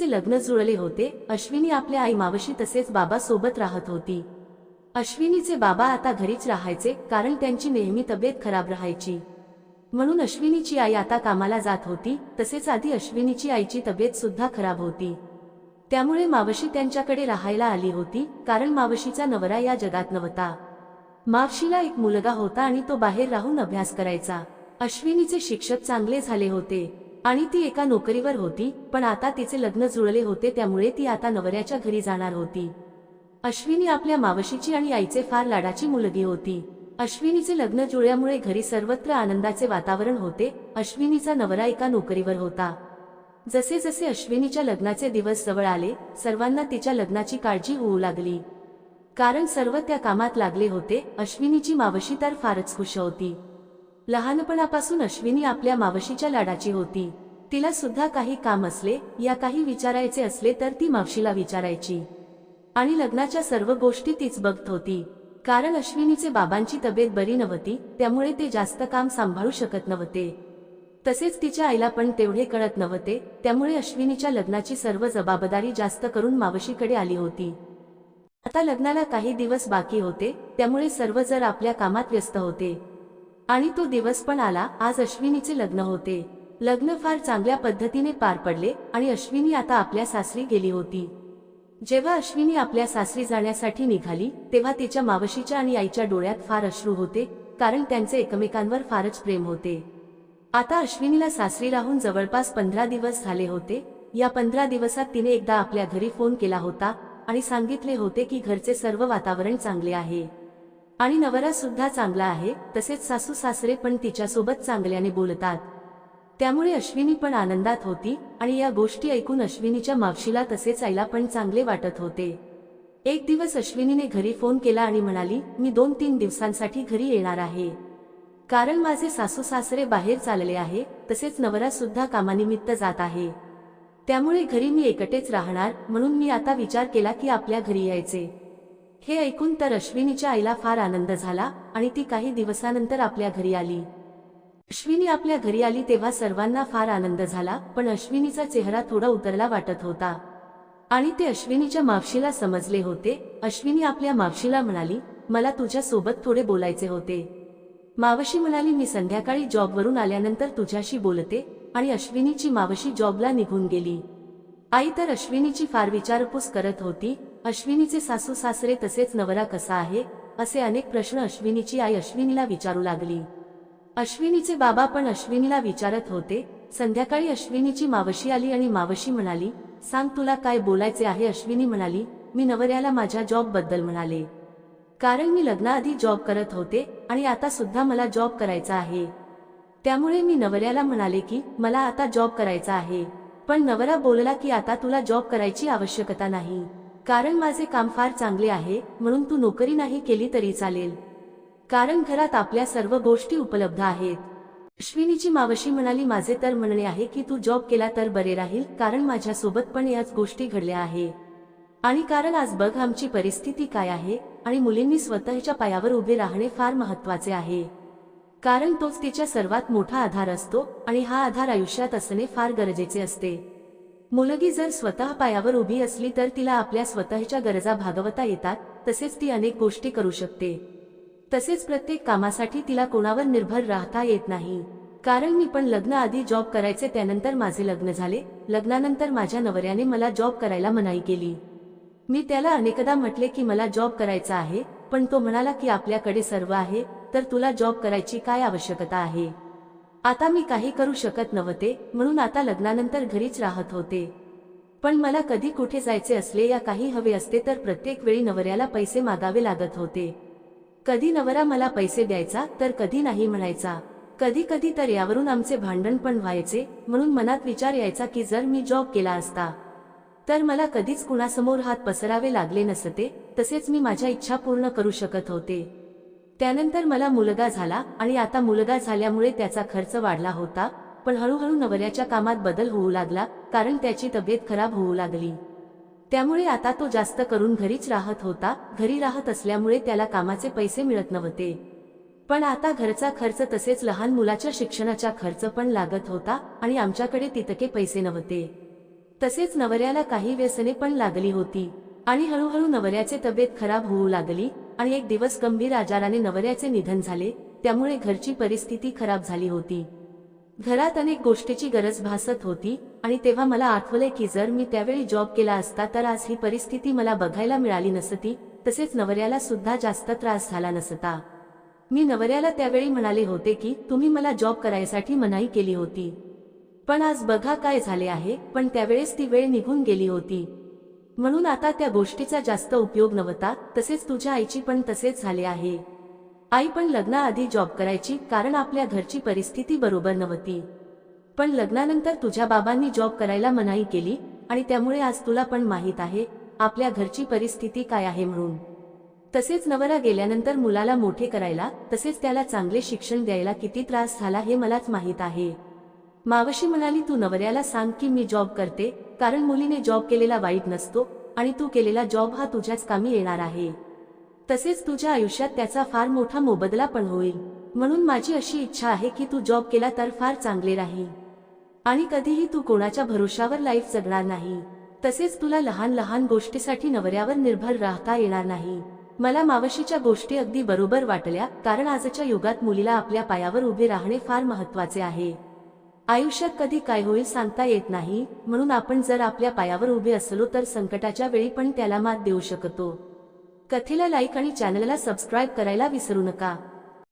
अश्विनीचे लग्न जुळले होते अश्विनी आपल्या आई मावशी तसेच बाबा सोबत राहत होती. अश्विनीचे बाबा आता घरीच राहायचे कारण त्यांची नेहमी तब्येत खराब राहायची. म्हणून अश्विनीची आई आता कामाला जात होती तसेच आधी अश्विनीची आईची तब्येत सुद्धा खराब होती. त्यामुळे मावशी त्यांच्याकडे राहायला आली होती कारण मावशीचा नवरा या जगात नव्हता. मावशीला एक मुलगा होता आणि तो बाहेर राहून अभ्यास करायचा. अश्विनीचे शिक्षक चांगले झाले होते. आणि ती एका नोकरीवर होती पण आता तिचे लग्न जुळले होते त्यामुळे ती आता नवऱ्याच्या घरी जाणार होती. अश्विनी आपल्या मावशीची आणि आईचे फार लाडाची मुलगी होती. अश्विनीचे लग्न जुळल्यामुळे घरी सर्वत्र आनंदाचे वातावरण होते अश्विनीचा नवरा एका नोकरीवर होता. जसे जसे अश्विनीच्या लग्नाचे दिवस जवळ आले सर्वांना तिच्या लग्नाची काळजी होऊ लागली. कारण सर्व त्या कामात लागले होते अश्विनीची मावशी तर फारच खुश होती. लहानपणापासून अश्विनी आपल्या मावशीच्या लाडाची होती. तिला सुद्धा काही काम असले या काही विचारायचे असले तर ती मावशीला विचारायची. आणि लग्नाच्या सर्व गोष्टी तीच बघत होती. कारण अश्विनीचे बाबांची तब्येत बरी नव्हती त्यामुळे ते जास्त काम सांभाळू शकत नव्हते. तसेच तिच्या आईला पण तेवढे कळत नव्हते त्यामुळे अश्विनीच्या लग्नाची सर्व जबाबदारी जास्त करून मावशीकडे आली होती. आता लग्नाला काही दिवस बाकी होते त्यामुळे सर्व जर आपल्या कामात व्यस्त होते. आणि तो दिवस पण आला आज अश्विनीचे लग्न होते. लग्न फार चांगल्या पद्धतीने पार पडले आणि अश्विनी आता आपल्या सासरी गेली होती. जेव्हा अश्विनी आपल्या सासरी जाण्यासाठी निघाली तेव्हा तिच्या मावशीच्या आणि आईच्या डोळ्यात फार अश्रू होते कारण त्यांचे एकमेकांवर फारच प्रेम होते. आता अश्विनीला सासरी राहून जवळपास पंधरा दिवस झाले होते. या पंधरा दिवसात तिने एकदा आपल्या घरी फोन केला होता आणि सांगितले होते की घरचे सर्व वातावरण चांगले आहे. आणि नवरा सुद्धा चांगला आहे तसेच सासू सासरे पण तिच्यासोबत चांगल्याने बोलतात. त्यामुळे अश्विनी पण आनंदात होती आणि या गोष्टी ऐकून अश्विनीच्या मावशीला तसेच आईला पण चांगले वाटत होते. एक दिवस अश्विनीने घरी फोन केला आणि म्हणाली मी दोन तीन दिवसांसाठी घरी येणार आहे. कारण माझे सासू सासरे बाहेर चालले आहे तसेच नवरा सुद्धा कामानिमित्त जात आहे. त्यामुळे घरी मी एकटेच राहणार म्हणून मी आता विचार केला की आपल्या घरी यायचे. हे ऐकून तर अश्विनीच्या आईला फार आनंद झाला आणि ती काही दिवसानंतर आपल्या घरी आली. अश्विनी आपल्या घरी आली तेव्हा सर्वांना फार आनंद झाला पण अश्विनीचा चेहरा थोडा उतरला वाटत होता. आणि ते अश्विनीच्या मावशीला समजले होते. अश्विनी आपल्या मावशीला म्हणाली मला तुझ्या सोबत थोडे बोलायचे होते. मावशी म्हणाली मी संध्याकाळी जॉबवरून आल्यानंतर तुझ्याशी बोलते. आणि अश्विनीची मावशी जॉबला निघून गेली. आई तर अश्विनीची फार विचारपूस करत होती अश्विनीचे सासू सासरे तसेच नवरा कसा आहे? असे अनेक प्रश्न अश्विनीची आई अश्विनीला विचारू लागली. अश्विनीचे बाबा पण अश्विनीला विचारत होते. संध्याकाळी अश्विनीची मावशी आली आणि मावशी म्हणाली सांग तुला काय बोलायचे आहे? अश्विनी म्हणाली मी नवऱ्याला माझ्या जॉबबद्दल म्हणाले. कारण मी लग्नाआधी जॉब करत होते आणि आता सुद्धा मला जॉब करायचा आहे. त्यामुळे मी नवऱ्याला म्हणाले की मला आता जॉब करायचा आहे. पण नवरा बोलला की आता तुला जॉब करायची आवश्यकता नाही. कारण माझे काम फार चांगले आहे म्हणून तू नोकरी नाही केली तरी चालेल. कारण घरात आपल्या सर्व गोष्टी उपलब्ध आहेत. अश्विनीची मावशी म्हणाली माझे तर म्हणणे आहे की तू जॉब केला तर बरे राहील कारण माझ्यासोबत पण याच गोष्टी घडल्या आहे. आणि कारण आज बघ आमची परिस्थिती काय आहे आणि मुलींनी स्वतःच्या पायावर उभे राहणे फार महत्त्वाचे आहे. कारण तोच तिच्या सर्वात मोठा आधार असतो आणि हा आधार आयुष्यात असणे फार गरजेचे असते. मुलगी जर स्वतः पायावर उभी असली तर तिला आपल्या स्वतःच्या गरजा भागवता येतात तसेच ती अनेक गोष्टी करू शकते. तसेच प्रत्येक कामासाठी तिला कोणावर निर्भर राहता येत नाही. कारण मी पण लग्न आधी जॉब करायचे त्यानंतर माझे लग्न झाले लग्नानंतर माझ्या नवऱ्याने मला जॉब करायला मनाई केली. मी त्याला अनेकदा म्हटले की मला जॉब करायचा आहे पण तो म्हणाला की आपल्याकडे सर्व आहे तर तुला जॉब करायची काय आवश्यकता आहे? आता मी काही करू शकत नव्हते म्हणून आता लग्नानंतर घरीच राहत होते. पण मला कधी कुठे जायचे असले या काही हवे असते तर प्रत्येक वेळी नवऱ्याला पैसे मागावे लागत होते. कधी नवरा मला पैसे द्यायचा तर कधी नाही म्हणायचा. कधी कधी तर यावरून आमचे भांडण पण व्हायचे म्हणून मनात विचार यायचा की जर मी जॉब केला असता तर मला कधीच कुणासमोर हात पसरावे लागले नसते तसेच मी माझ्या इच्छा पूर्ण करू शकत होते. त्यानंतर मला मुलगा झाला आणि आता मुलगा झाल्यामुळे त्याचा खर्च वाढला होता पण हळूहळू नवऱ्याच्या कामात बदल होऊ लागला कारण त्याची तब्येत खराब होऊ लागली. त्यामुळे आता तो जास्त करून घरीच राहत होता घरी राहत असल्यामुळे त्याला कामाचे पैसे मिळत नव्हते. पण आता घरचा खर्च तसेच लहान मुलाच्या शिक्षणाचा खर्च पण लागत होता आणि आमच्याकडे तितके पैसे नव्हते. तसेच नवऱ्याला काही व्यसने पण लागली होती आणि हळूहळू नवऱ्याचे तब्येत खराब होऊ लागली आणि एक दिवस गंभीर आजाराने नवऱ्याचे निधन झाले त्यामुळे घरची परिस्थिती खराब झाली होती. घरात अनेक गोष्टीची गरज भासत होती आणि तेव्हा मला आठवले की जर मी त्यावेळी जॉब केला असता तर आज ही परिस्थिती मला बघायला मिळाली नसती तसेच नवऱ्याला सुद्धा जास्त त्रास झाला नसता. मी नवऱ्याला त्यावेळी म्हणाले होते की तुम्ही मला जॉब करायसाठी मनाई केली होती. पण आज बघा काय झाले आहे पण त्यावेळेस ती वेळ निघून गेली होती. म्हणून आता त्या गोष्टीचा जास्त उपयोग नव्हता तसेच तुझ्या आईची पण तसेच झाले आहे. आई पण लग्नाआधी जॉब करायची कारण आपल्या घरची परिस्थिती बरोबर नव्हती. पण लग्नानंतर तुझ्या बाबांनी जॉब करायला मनाई केली आणि त्यामुळे आज तुला पण माहीत आहे आपल्या घरची परिस्थिती काय आहे म्हणून. तसेच नवरा गेल्यानंतर मुलाला मोठे करायला तसेच त्याला चांगले शिक्षण द्यायला किती त्रास झाला हे मलाच माहीत आहे. मावशी म्हणाली तू नवऱ्याला सांग की मी जॉब करते कारण मुलीने जॉब केलेला वाईट नसतो आणि तू केलेला जॉब हा तुझ्याच कामी येणार आहे. तसेच तुझ्या आयुष्यात त्याचा फार मोठा मोबदला पण होईल. म्हणून माझी अशी इच्छा आहे की तू जॉब केला तर फार चांगले राहील. आणि कधीही तू कोणाच्या भरोशावर लाईफ जगणार नाही. तसेच तुला लहान लहान गोष्टीसाठी नवऱ्यावर निर्भर राहता येणार नाही. मला मावशीच्या गोष्टी अगदी बरोबर वाटल्या कारण आजच्या युगात मुलीला आपल्या पायावर उभे राहणे फार महत्त्वाचे आहे. आयुष्यात कधी काय होईल सांगता येत नाही म्हणून आपण जर आपल्या पायावर उभे असलो तर संकटाच्या वेळी पण त्याला मात देऊ शकतो. कथेला लाईक आणि चॅनलला सबस्क्राईब करायला विसरू नका.